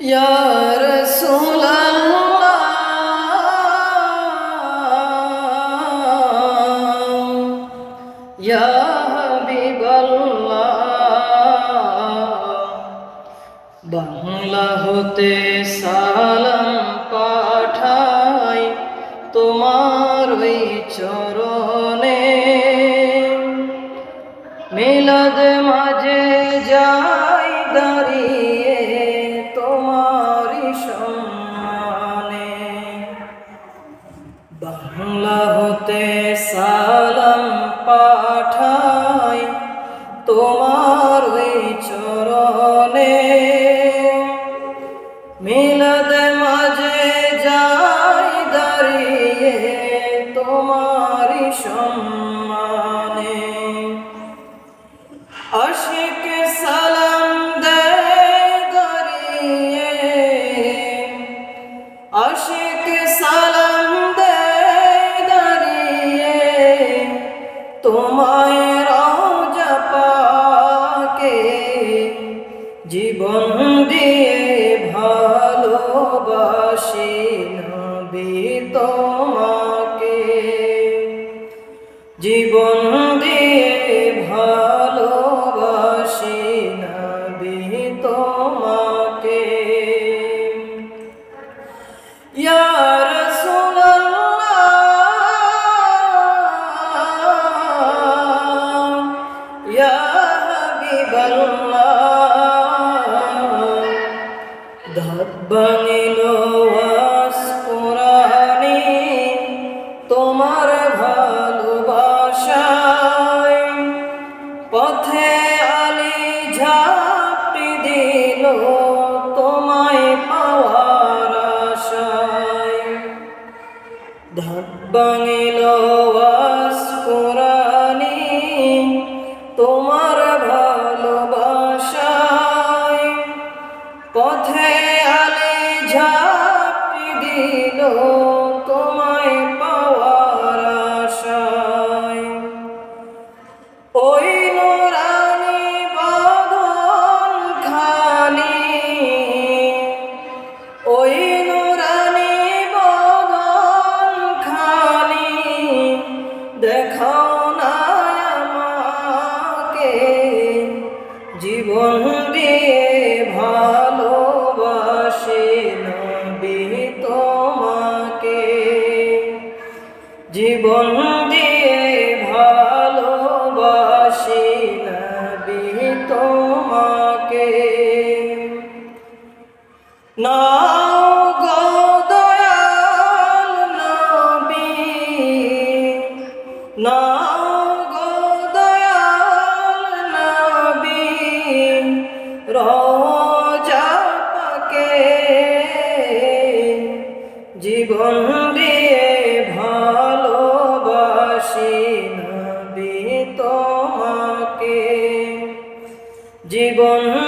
ইয়া রাসূলাল্লাহ ইয়া হাবিবাল্লাহ বাংলা হতে সালাম পাঠাই তোমার ওই চরণে। মিলাদ মাঝে হতে সালাম পাঠাই তোমার ওই চরণে। মিলাদ মাঝে যাই দাঁড়িয়ে তোমারই সম্মানে। আশিক সালাম দেয় দাঁড়িয়ে। আশিক তোমায় জীবন দিয়ে ভালোবাসি তোমাকে। জীবন ওয়াস কোরআনে তোমার ভালোবাসায় পথে আলি তোমায় পাওয়ার আশায় তোমার ভালোবাসায় পথে আলে ঝাঁপি দিল তোমায় পাওয়ার আশায়। ওই নোরানি বাঁধন খানি, ওই নোরানি বাঁধন খানি, দেখাও না আমাকে, জীবন দিয়ে জীবন দিয়ে ভালোবাসি নবী তোমাকে। নাও গো দয়াল নবী, নাও গো দয়াল নবী, রোজা জীবন দিয়ে নবী তোমাকে। জীবন